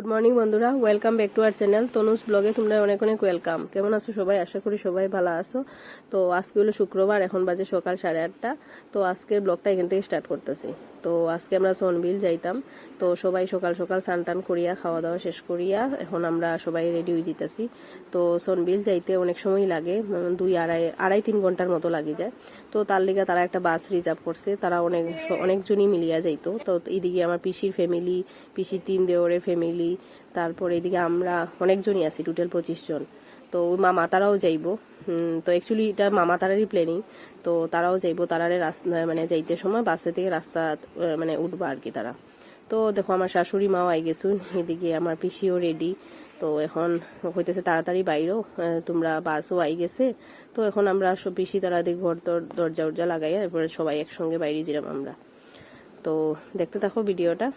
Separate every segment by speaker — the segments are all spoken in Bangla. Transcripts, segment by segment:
Speaker 1: গুড মর্নিং বন্ধুরা। Welcome back to our channel Tanuj ব্লগে তোমরা অনেক অনেক ওয়েলকাম কেমন আছো সবাই? আশা করি সবাই ভালো আছো। তো আজকে হলো শুক্রবার, এখন বাজে সকাল সাড়ে আটটা। তো আজকের ব্লগটা এখান থেকে স্টার্ট করতেছি। তো আজকে আমরা সোনবিল যাইতাম। তো সবাই সকাল সকাল স্নান টান করিয়া খাওয়া দাওয়া শেষ করিয়া, এখন আমরা সবাই রেডি হয়ে যেতেছি তো সোনবিল যাইতে অনেক সময় লাগে দুই আড়াই আড়াই তিন ঘণ্টার মতো লাগে যায়। তো তার লিগে তারা একটা বাস রিজার্ভ করছে। তারা অনেক, অনেকজনই মিলিয়া যাইতো। তো এইদিকে আমার পিসির ফ্যামিলি পিসির তিন দেওরের ফ্যামিলি তারপর এদিকে আমরা অনেকজনই আছি টোটাল পঁচিশ জন। তো মামা তারাও যাইবো। তো অ্যাকচুয়ালি এটা মামা তারারই প্ল্যানিং তো তারাও যাইবো, তারারে রাস্তা মানে যাইতে সময় বাসে থেকে রাস্তা মানে উঠবা আর কি তারা। তো দেখো আমার শাশুড়ি মাও আই গেছুন এদিকে আমার পিসিও রেডি তো এখন হইতেছে তাড়াতাড়ি বাইরও তোমরা বাসও আই গেছে। তো এখন আমরা সব পিসি তারা দিক ঘর দর, দরজা উরজা লাগাইয়া এরপরে সবাই একসঙ্গে বাইরে যেলাম আমরা। তো দেখতে থাকো ভিডিওটা।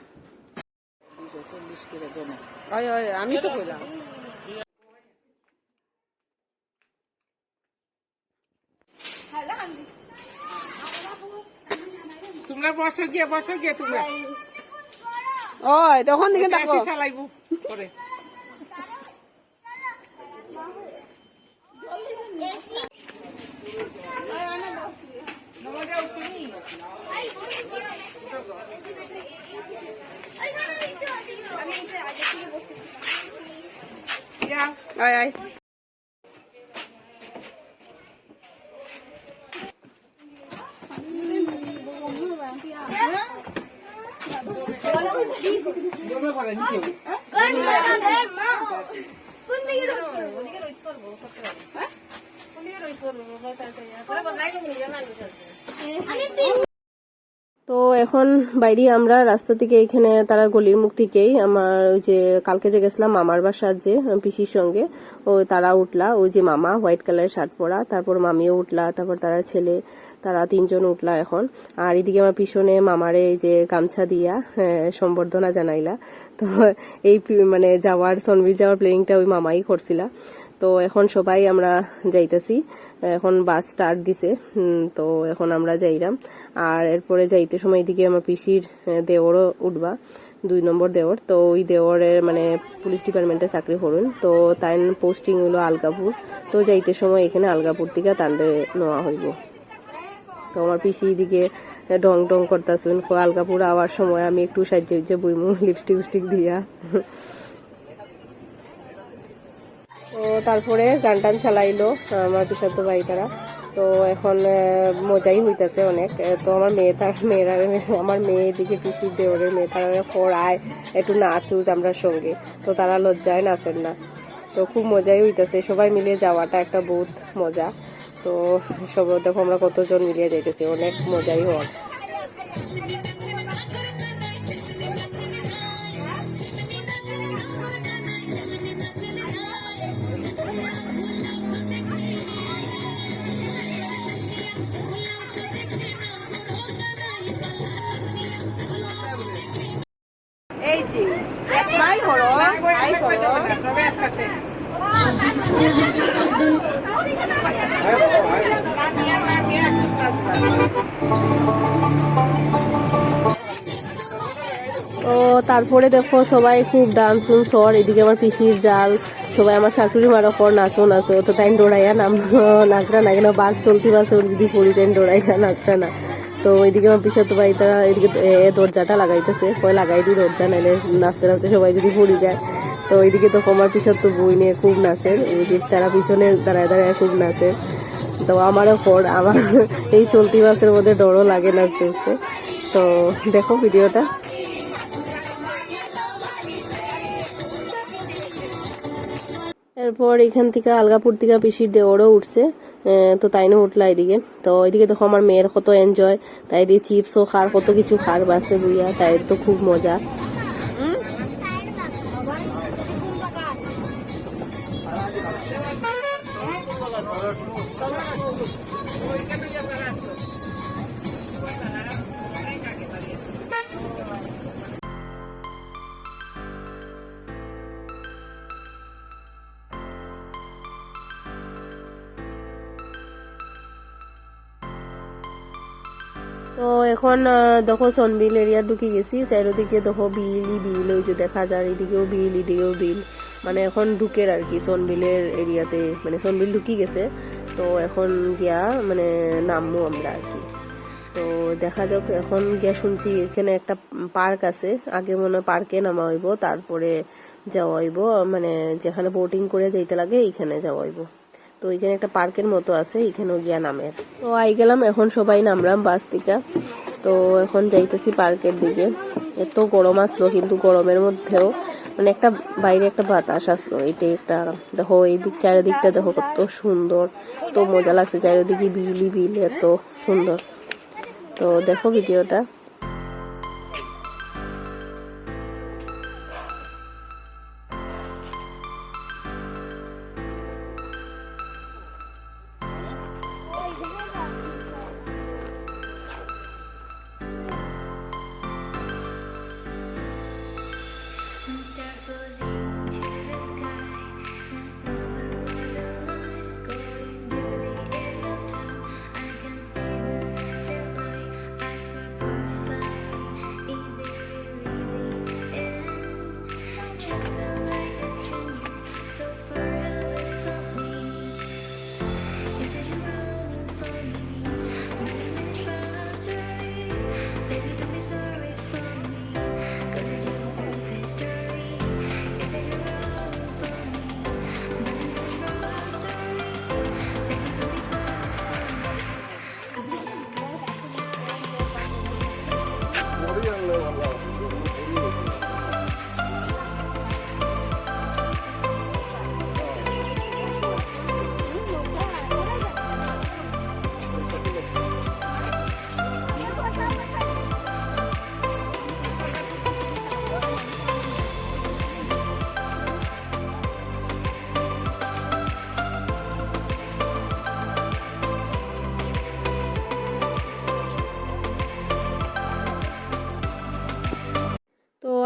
Speaker 2: ওই ওই আমি তো কইলাম তোমরা বসো গিয়ে বসো গিয়ে তোমরা ওই তখন দিকে দেখো চালাইবো করে আয় আয়।
Speaker 1: তো এখন বাইরে আমরা রাস্তা থেকে এখানে তারা গলির মুখ থেকেই আমার ওই যে কালকে যে গেছিলাম মামার বাসার যে পিসির সঙ্গে ও তারা উঠলা ওই যে মামা হোয়াইট কালারের শার্ট পরা তারপর মামিও উঠলা তারপর তারা ছেলে তারা তিনজন উঠলা এখন। আর এদিকে আমার পিছনে মামারে এই যে গামছা দিয়া হ্যাঁ, সম্বর্ধনা জানাইলা। তো এই মানে যাওয়ার সনবির যাওয়ার প্লেনিংটা ওই মামাই করছিলা। তো এখন সবাই আমরা যাইতেছি। এখন বাস স্টার্ট দিছে তো এখন আমরা যাইলাম আর এরপরে যাইতে সময় এদিকে আমার পিসির দেওরও উঠবা, দুই নম্বর দেওর। তো ওই দেওরের মানে পুলিশ ডিপার্টমেন্টে চাকরি করুন। তো তাই পোস্টিং হলো আলগাপুর। তো যাইতে সময় এখানে আলগাপুর থেকে তান্ডে নেওয়া হইব। তো আমার পিসি দিকে ডং ডং করতেছেন। আলগাপুর আওয়ার সময় আমি একটু সাহায্য হচ্ছে বইমু লিপস্টিক উস্টিক দিয়া। তো তারপরে গান টান চালাইলো, আমার পিসাতো ভাই তারা। তো এখন মজাই হইতেছে অনেক। তো আমার মেয়ে তার মেয়েরা, আমার মেয়ে দিকে পিসির দেওরের মেয়ে তারা পড়ায়, একটু নাচুজ আমরা সঙ্গে। তো তারা লজ্জায় নাচেন না। তো খুব মজাই হইতাছে। সবাই মিলে যাওয়াটা একটা বহুত মজা। তো সব, দেখো আমরা কতজন মিলিয়ে যাইতেছি, অনেক মজাই হওয়ার। ও, তারপরে দেখো সবাই খুব ডান্স হর এদিকে আমার পিসির জাল। সবাই আমার শাশুড়ি মারা কর নাচো নাচো। তো তাই ডোড়াইয়া নাম নাচরা না কেন বাস চলতি বাস যদি পড়ি, তাই ডোড়াইয়া নাচরা না। তো ওইদিকে আমার পিসা তো বাড়িটা এদিকে দরজাটা লাগাইতেছে। কয় লাগাই দিই দরজা, নাইলে নাচতে নাচতে সবাই যদি পড়ি যায়। তো ওইদিকে তো কমার পিসা তো বই নিয়ে খুব নাচেন ওই তারা পিছনে দাঁড়ায় দাঁড়ায় খুব নাচে। তো আমারও পর আমার এই চলতি মাসের মধ্যে ডরও লাগে নাচতে নাচতে। তো দেখো ভিডিওটা। এরপর এখান থেকে আলগাপুর থেকে পিসির দেওয়ারও উঠছে। আহ, তাই না উঠলা এদিকে। তো এদিকে দেখো আমার মেয়ের কত এনজয় তাই দিয়ে চিপসও খার কত কিছু খার বাসে বুইয়া তাই তো খুব মজা। তো এখন দেখো সনবিল এরিয়া ঢুকে গেছি। চারিদিকে দেখো বিলই বিল, ওই যে দেখা যায় এদিকেও বিল এদিকেও বিল। মানে এখন ঢুকের আর কি সনবিলের এরিয়াতে মানে সনবিল ঢুকি গেছে। তো এখন গিয়া মানে নামবো আমরা আর কি। তো দেখা যাক, এখন গিয়া শুনছি, এখানে একটা পার্ক আছে। আগে মনে হয় পার্কে নামা হইব তারপরে যাওয়া হইব মানে যেখানে বোটিং করে যাইতে লাগে, এইখানে যাওয়া হইব তো এখানে একটা পার্কের মতো আছে, এখানেও গিয়া নামে। তো আই গেলাম, এখন সবাই নামলাম বাস থেকে। তো এখন যাইতেছি পার্কের দিকে। এত গরম আসলো, কিন্তু গরমের মধ্যেও মানে একটা বাইরে একটা বাতাস আসলো। এটাই একটা দেখো এই দিক চারিদিকটা দেখো কত সুন্দর। তো মজা লাগছে চারিদিকে বিলি বিল, এত সুন্দর। তো দেখো ভিডিওটা।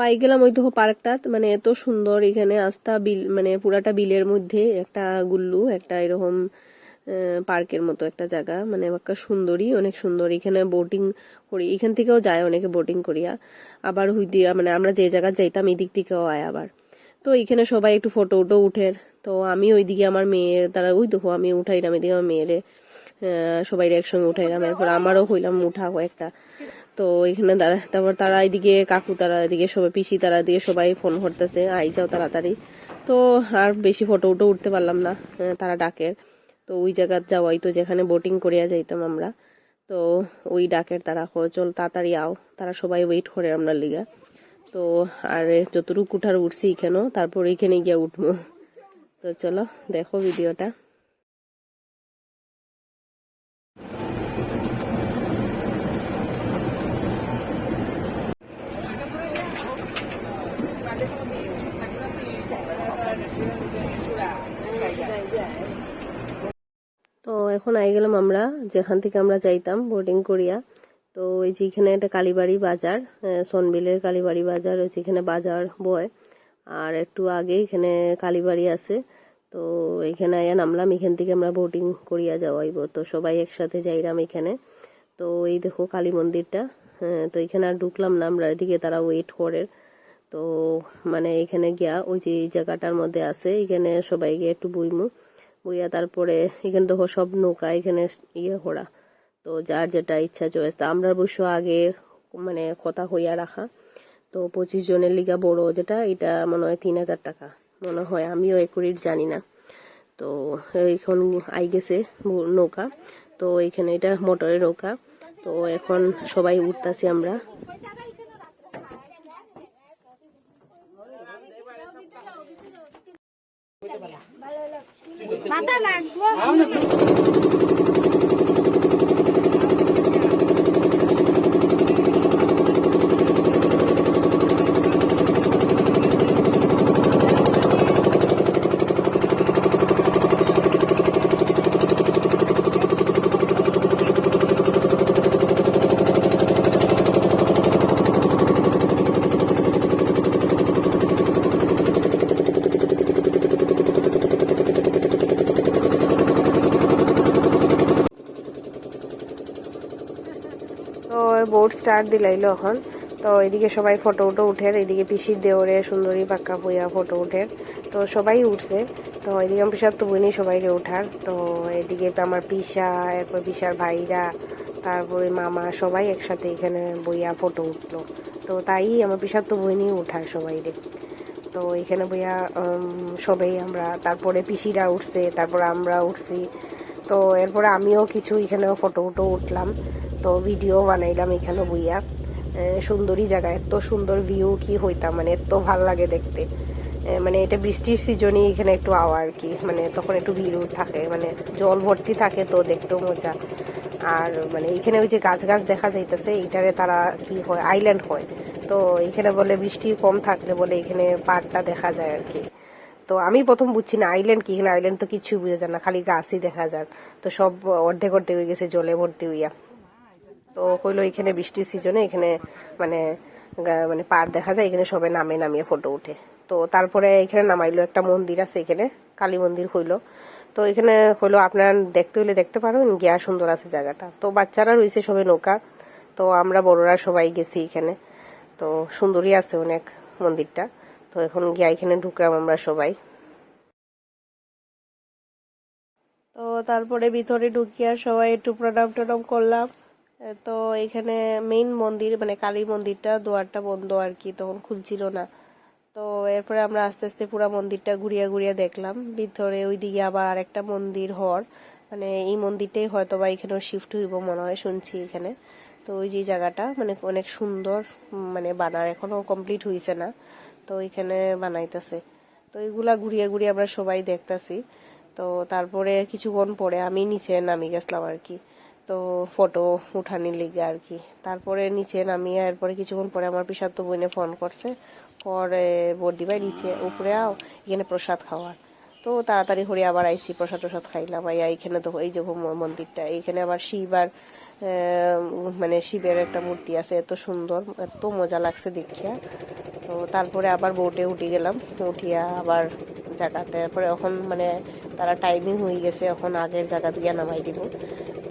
Speaker 1: তো আই গেলাম ওই দেখো পার্কটা মানে এত সুন্দর এখানে আস্থা বিল মানে পুরাটা বিলের মধ্যে একটা গুল্লু, একটা এরকম পার্কের মতো একটা জায়গা মানে একটা সুন্দরী, অনেক সুন্দর। এখানে বোটিং করি, এখান থেকেও যায় অনেকে বোটিং করিয়া। আবার হুই দিয়া মানে আমরা যে জায়গা যাইতাম এদিক থেকেও আয় আবার। তো এখানে সবাই একটু ফটো উটো উঠের তো আমি ওইদিকে আমার মেয়ের, তারা ওই দেখো আমি উঠাইলাম, এদিকে আমার মেয়েরে সবাই একসঙ্গে উঠাইলাম। এরপর আমারও হইলাম উঠা কয়েকটা তো এখানে দাঁড়া তারপর তারা এদিকে কাকু, তারা এদিকে সবাই, পিসি তারা এদিকে সবাই ফোন করতেছে আই যাও তাড়াতাড়ি। তো আর বেশি ফটো উটো উঠতে পারলাম না তারা ডাকের তো ওই জায়গার যাওয়াই তো যেখানে বোটিং করিয়া যাইতাম আমরা। তো ওই ডাকের তারা চল তাড়াতাড়ি আও। তারা সবাই ওয়েট করে আমরা লিগা। তো আর যতটুকু উঠার উঠছি এখানেও, তারপর এখানে গিয়ে উঠবো। তো চলো, দেখো ভিডিওটা তো এখন আই গেলাম আমরা, যেখান থেকে আমরা যাইতাম বোটিং করিয়া। তো এই যে এখানে একটা কালীবাড়ি বাজার সনবিলের কালীবাড়ি বাজার, ওই যেখানে বাজার বয়। আর একটু আগে এখানে কালীবাড়ি আছে, তো এখানে আয়া নামলাম, এখান থেকে আমরা বোটিং করিয়া যাওয়াইব। তো সবাই একসাথে যাইলাম এখানে। তো এই দেখো কালী মন্দিরটা তো এখানে আর ঢুকলাম না আমরা, এদিকে তারা ওয়েট করে। তো মানে এখানে গিয়া ওই যে জায়গাটার মধ্যে আছে, এখানে সবাই গিয়ে একটু বইমু। বইয়া তারপরে এখানে দেখো সব নৌকা, এখানে ইয়ে করা তো যার যেটা ইচ্ছা চয়েস। তা আমরা অবশ্য আগে মানে কথা হইয়া রাখা। তো পঁচিশ জনের লিগা বড় যেটা, এটা মনে হয় তিন হাজার টাকা। মনে হয়, আমিও একুরিট জানি না। তো এখন আই গেছে নৌকা। তো এখানে এটা মোটরের নৌকা। তো এখন সবাই উঠতাছি আমরা। মাথা লাগবো বোর্ড স্টার্ট দিলাইলো এখন। তো এদিকে সবাই ফটো উটো উঠে এদিকে পিসির দেওরে, সুন্দরী, পাক্কা বইয়া ফটো উঠে তো সবাই উঠছে। তো এদিকে আমার পিসার তো বোনই সবাই উঠার তো এদিকে তো আমার পিসা, এরপর পিসার ভাইরা, তারপরে মামা সবাই একসাথে এখানে বইয়া ফটো উঠল। তো তাই আমার পিসার তো বইনি উঠার সবাই রে তো এখানে বইয়া সবাই আমরা, তারপরে পিসিরা উঠছে, তারপর আমরা উঠছি। তো এরপরে আমিও কিছু এখানেও ফটো উটো উঠলাম। তো ভিডিও বানাইলাম এখানে বইয়া। সুন্দরী জায়গা, এত সুন্দর ভিউ কি হইতাম মানে এত ভালো লাগে দেখতে। মানে এটা বৃষ্টির সিজনই এখানে একটু আওয়া আর কি মানে তখন একটু ভিড় থাকে মানে জল ভর্তি থাকে তো দেখতেও মজা। আর মানে এখানে ওই যে গাছ গাছ দেখা যাইতেছে, এইটারে তারা কি হয় আইল্যান্ড হয়। তো এখানে বলে বৃষ্টি কম থাকলে বলে এখানে পাড়টা দেখা যায় আর কি। তো আমি প্রথম বুঝছি না আইল্যান্ড কি এখানে আইল্যান্ড তো কিছুই বুঝে যায় না, খালি গাছই দেখা যায়। তো সব অর্ধেক অর্ধেক হয়ে গেছে, জলে ভর্তি হইয়া। তো হইল এখানে বৃষ্টির সিজনে এখানে মানে মানে পার দেখা যায়, এখানে সবে নামে, নামিয়ে ফটো উঠে তো তারপরে এখানে নামাইলো একটা মন্দির আছে এখানে, কালী মন্দির হইল। তো এখানে হইল আপনার দেখতে হইলে দেখতে পারবেন, গিয়া সুন্দর আছে জায়গাটা। তো বাচ্চারা রয়েছে সবে নৌকা, তো আমরা বড়রা সবাই গেছি এখানে। তো সুন্দরই আছে অনেক মন্দিরটা। তো এখন গিয়া এখানে ঢুকলাম আমরা সবাই। তো তারপরে ভিতরে ঢুকিয়া সবাই একটু প্রণাম টনাম করলাম। তো এখানে মেইন মন্দির মানে কালী মন্দিরটা, দুয়ারটা বন্ধ আর কি, তখন খুলছিল না। তো এরপরে আমরা আস্তে আস্তে পুরো মন্দিরটা ঘুরিয়া ঘুরিয়া দেখলাম। ভিতরে ওইদিকে আবার আরেকটা মন্দির হর মানে এই মন্দিরটাই হয়তো বা এখানেও শিফট হইব মনে হয়, শুনছি এখানে। তো ওই যে জায়গাটা মানে অনেক সুন্দর মানে বানার এখনও কমপ্লিট হইছে না। তো এখানে বানাইতেছে। তো এগুলা ঘুরিয়ে ঘুরিয়ে আমরা সবাই দেখতাছি। তো তারপরে কিছুক্ষণ পরে আমি নিচে নামি গেছিলাম আর কি তো ফটো উঠানির লিগে আর কি তারপরে নিচে নামিয়ে এরপরে কিছুক্ষণ পরে আমার পিসার তো বোনে ফোন করছে। পরে বর্দি ভাই নিচে, উপরে আও, এখানে প্রসাদ খাওয়ার। তো তাড়াতাড়ি করে আবার আইসি প্রসাদ প্রসাদ খাইলাম। আইয়া এইখানে তো এই যে মন্দিরটা এইখানে আবার শিব আর মানে শিবের একটা মূর্তি আছে, এত সুন্দর, এত মজা লাগছে দেখিয়া। তো তারপরে আবার বোটে উঠে গেলাম, উঠিয়া আবার জায়গাতে তারপরে এখন মানে তারা টাইমিং হয়ে গেছে, এখন আগের জায়গা দিয়ে নামাই দিব।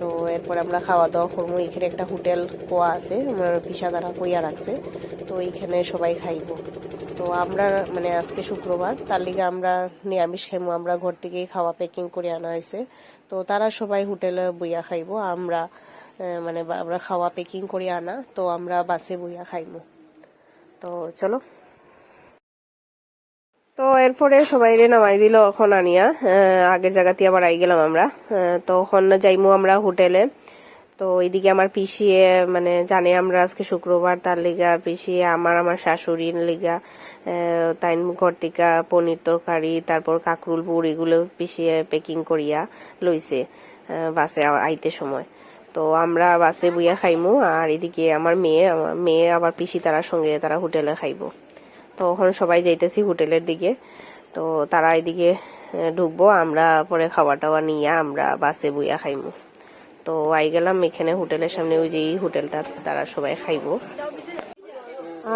Speaker 1: তো এরপর আমরা খাওয়া দাওয়া করব, এখানে একটা হোটেল, কোয়া আছে, আমার পিসা দ্বারা কইয়া রাখছে। তো এইখানে সবাই খাইবো। তো আমরা মানে আজকে শুক্রবার, তার লিগে আমরা নিরামিষ খাইবো, আমরা ঘর থেকেই খাওয়া প্যাকিং করে আনা হয়েছে। তো তারা সবাই হোটেলে বইয়া খাইবো, আমরা মানে বা- আমরা খাওয়া প্যাকিং করে আনা তো আমরা বাসে বইয়া খাইমু। তো চলো। তো এরপরে সবাই রে নামাই দিল এখন আনিয়া আগের জায়গাতে আবার আই গেলাম আমরা। তো এখন যাইমু আমরা হোটেলে। তো এইদিকে আমার পিসিয়ে মানে জানে আমরা আজকে শুক্রবার তার লিগা পিসিয়ে আমার আমার শাশুড়ির লিগা আহ, তাই ঘর পনির তরকারি তারপর কাকরুল পুর এগুলো পিসিয়ে প্যাকিং করিয়া লইছে বাসে আইতে সময়। তো আমরা বাসে বইয়া খাইমু, আর এদিকে আমার মেয়ে আমার মেয়ে আবার পিসি তারার সঙ্গে তারা হোটেলে খাইবো। তো ওখানে সবাই যাইতেছি হোটেলের দিকে। তো তারা এদিকে ঢুকবো, আমরা পরে খাবার টাবার নিয়ে আমরা বাসে বইয়া খাইমু। তো আই গেলাম এখানে হোটেলের সামনে, ওই যে হোটেলটা তারা সবাই খাইবো।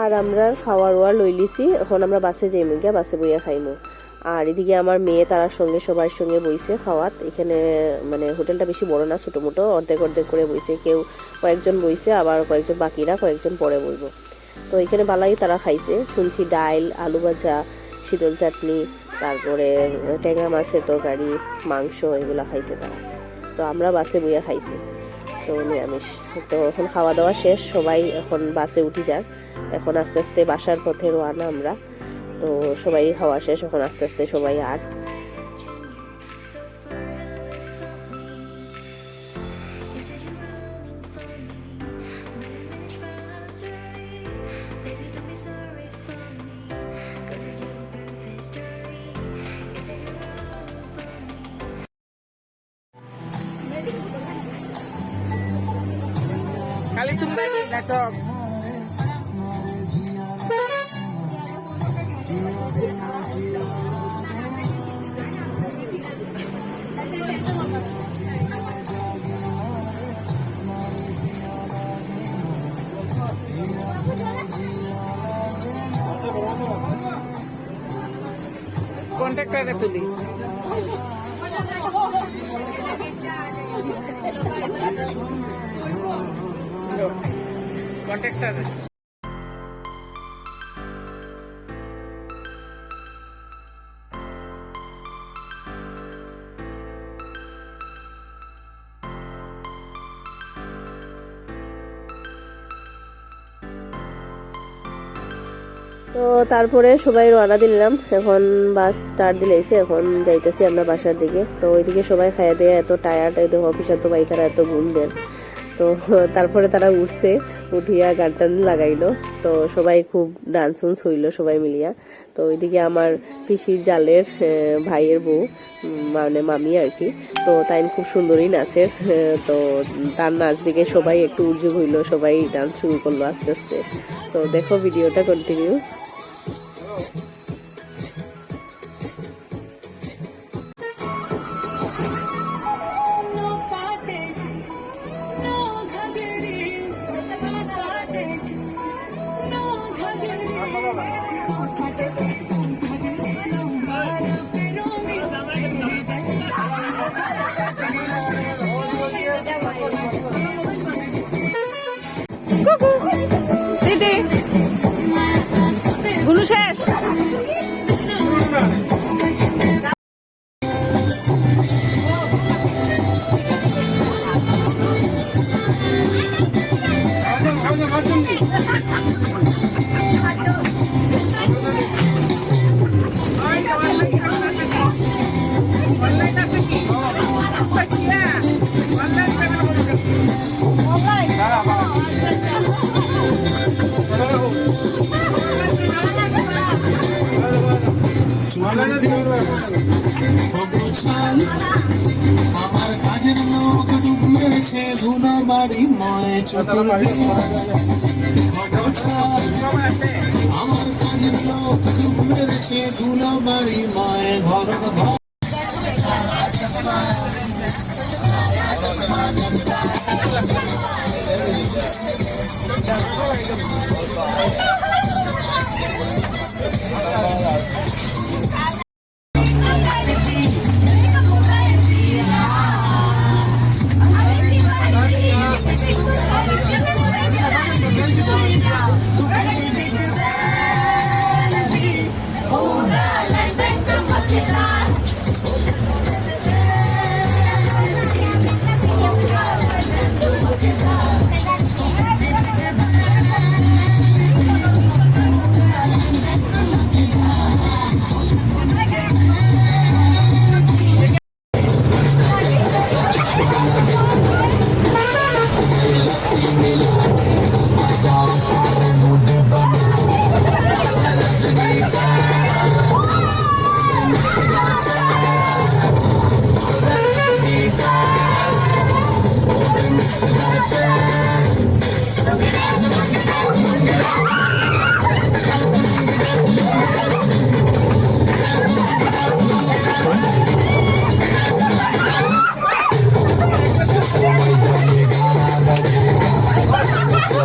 Speaker 1: আর আমরা খাওয়ার ওয়ার লই লিছি, এখন আমরা বাসে যাইমু গিয়া, বাসে বইয়া খাইমু। আর এদিকে আমার মেয়ে তারার সঙ্গে সবার সঙ্গে বইছে খাওয়াত। এখানে মানে হোটেলটা বেশি বড় না, ছোট মোটো। অর্ধেক অর্ধেক করে বইছে। কেউ কয়েকজন বইছে, আবার কয়েকজন বাকিরা কয়েকজন পরে বইব। তো এখানে বালাই তারা খাইছে। শুনছি ডাইল, আলু ভাজা, শীতল চাটনি, তারপরে ট্যাংরা মাছের তরকারি, মাংস, এগুলা খাইছে তারা। তো আমরা বাসে বইয়া খাইছি। তো নিরামিষ। তো এখন খাওয়া দাওয়া শেষ, সবাই এখন বাসে উঠি যাক। এখন আস্তে আস্তে বাসার পথে রোয়ানা আমরা। তো সবাই খাওয়া শেষ এখন আস্তে আস্তে সবাই আর
Speaker 3: is changing so far away from me.
Speaker 1: তো তারপরে সবাই রওনা দিলাম। এখন বাস স্টার্ট দিলেছে এখন যাইতেছি আমরা বাসার দিকে। তো ওইদিকে সবাই খাইয়া দিয়ে এত টায়ার্ড দেখো অফিসার তো বাইকারা এত ঘুম দেন। তো তারপরে তারা উঠছে উঠিয়া গান টান লাগাইলো। তো সবাই খুব ডান্স উন্স হইল সবাই মিলিয়া। তো ওইদিকে আমার পিসির জালের ভাইয়ের বউ মানে মামি আর কি তো তাই খুব সুন্দরই আহ, তো তার নাচ দিকে সবাই একটু উদ্যোগ হইল সবাই ডান্স শুরু করল আস্তে আস্তে। তো দেখো ভিডিওটা কন্টিনিউ
Speaker 2: Okay.
Speaker 4: আমার কাজের লোক ডুব মেরেছে ধুলো বাড়ি ময় চতুর আমার কাজের লোক ডুব মেরেছে ধুলো বাড়ি ময় ঘর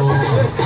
Speaker 4: 哦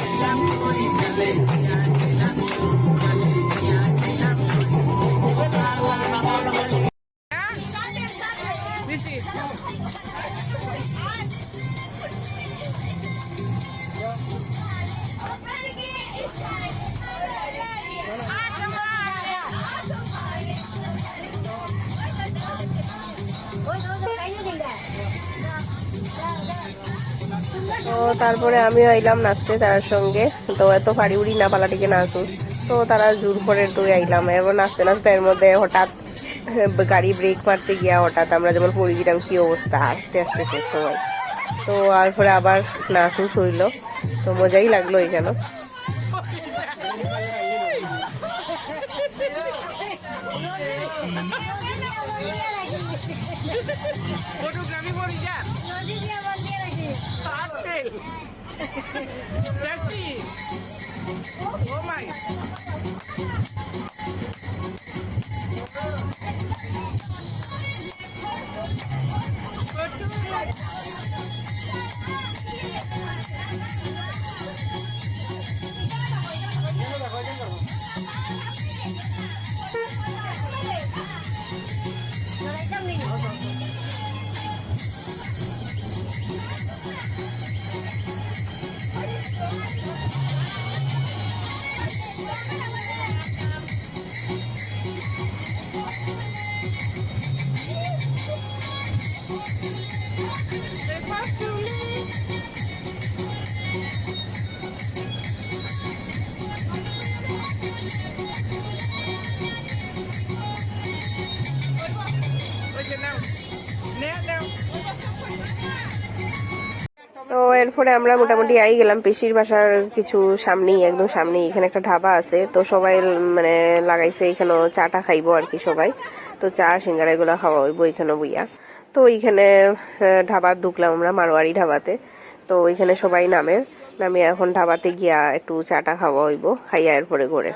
Speaker 4: তো
Speaker 1: তারপরে আমিও আইলাম নাচতে তার সঙ্গে। তো এত ফাড়ি উড়ি না, পালাটিকে নাচুস তো তারা জোর করে তুই আইলাম। এবং নাচতে নাচতে এর মধ্যে হঠাৎ গাড়ি ব্রেক মারতে গিয়া হঠাৎ আমরা যেমন পড়ে গেলাম, কী অবস্থা? আস্তে আস্তে শেষ সময় তো আর পরে আবার নাচুস হইল তো মজাই লাগল এখানে
Speaker 2: Sesti. Oh my. Good
Speaker 1: to এরপরে আমরা মোটামুটি আই গেলাম। পিসির বাসার কিছু সামনেই, একদম সামনেই। এখানে একটা ঢাবা আছে। তো সবাই মানে লাগাইছে এখানে চাটা খাইবো আর কি সবাই। তো চা, সিঙ্গারা এগুলো খাওয়া হইবো এখানে বইয়া। তো ওইখানে ঢাবা ঢুকলাম আমরা, মারোয়ারি ধাবাতে। তো ওইখানে সবাই নামে। নামে এখন ধাবাতে গিয়া একটু চাটা খাওয়া হইবো, খাইয়া এরপরে ঘরে।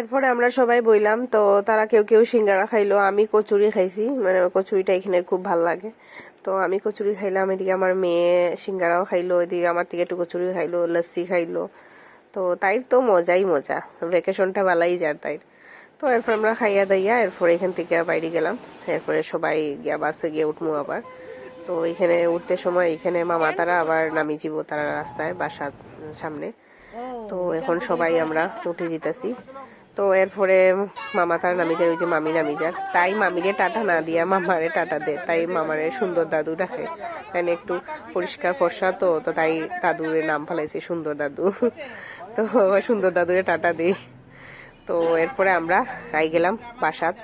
Speaker 1: এরপরে আমরা সবাই বইলাম, তো তারা কেউ কেউ সিঙ্গারা খাইলো, আমি কচুরি খাইছি মানে কচুরিটা এখানে খুব ভালো লাগে। তো আমি কচুরি খাইলাম, এদিকে আমার মেয়ে সিঙ্গারাও খাইলো, এদিকে আমার থেকে একটু কচুরি খাইলো, লস্যি খাইলো। তো তাই তো মজাই মজা ভ্যাকেশনটা ভালাই যার তাই তো এরপর আমরা খাইয়া দাইয়া এরপর এখান থেকে বাইরে গেলাম। এরপরে সবাই গিয়া বাসে গিয়ে উঠবো আবার। তো এখানে উঠতে সময় এখানে মামা তারা আবার নামি যাব তারা রাস্তায় বাসার সামনে। তো এখন সবাই আমরা উঠে যেতেছি। তো এরপরে মামা তার নামি যায় ওই যে মামি নামি যার তাই মামিরে টাটা না দিয়া মামারে টাটা দে তাই মামারে সুন্দর দাদু ডাকে। কেন একটু পরিষ্কার ফর্সা তো তো তাই দাদুরে নাম ফেলাইছে সুন্দর দাদু। তো সুন্দর দাদুরে টাটা দেই তো এরপরে আমরা আই গেলাম বাসাত।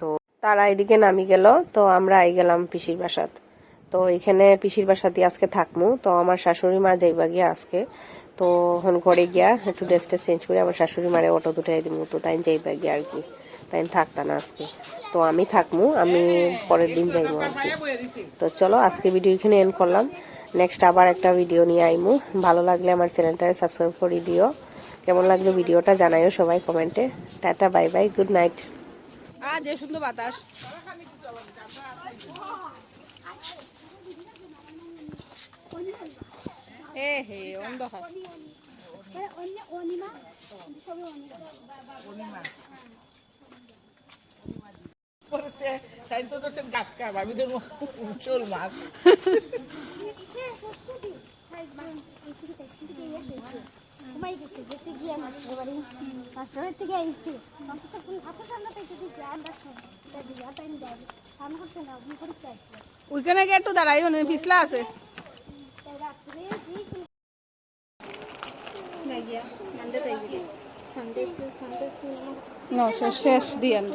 Speaker 1: তো তারা এদিকে নামি গেল, তো আমরা আই গেলাম পিসির বাসাত। তো এখানে পিসির বাসাতে আজকে থাকমু। তো আমার শাশুড়ি মা যাইবা গিয়া আজকে, তো এখন ঘরে গিয়া একটু ড্রেসটা চেঞ্জ করে আমার শাশুড়ি মারে অটো দুটাই দিব তো তাই যাইবা গিয়া আর কি, তাই থাকতা না আজকে। তো আমি থাকমু, আমি পরের দিন যাইবো আর কি। তো চলো আজকে ভিডিও এখানে এন্ড করলাম। নেক্সট আবার একটা ভিডিও নিয়ে আইমু। ভালো লাগলে আমার চ্যানেলটা সাবস্ক্রাইব করে দিও। কেমন লাগল ভিডিওটা জানাইও সবাই কমেন্টে tata bye bye good night
Speaker 2: যে সুন্দর বাতাস। এ হে অন্ধকার। অনিমা অনিমা
Speaker 5: পড়েছে তাই তো তোর গাছ খাব আমি তো শোল মাছ।
Speaker 2: ঘুমাই গেছে গেছে গিয়ে মাস্টার বাড়ি থেকে আইছি। তখন তো ফুল সামনে পেয়েছে যে জ্ঞান রাখো তাই দিয়া টাইম যাবে কাম করতে না আসবে
Speaker 6: ওইখানে গিয়ে একটু দাঁড়াই মানে পিছলা আছে।
Speaker 2: তাই রাত্রে যে
Speaker 6: ন শেষ শেষ দিয়েন।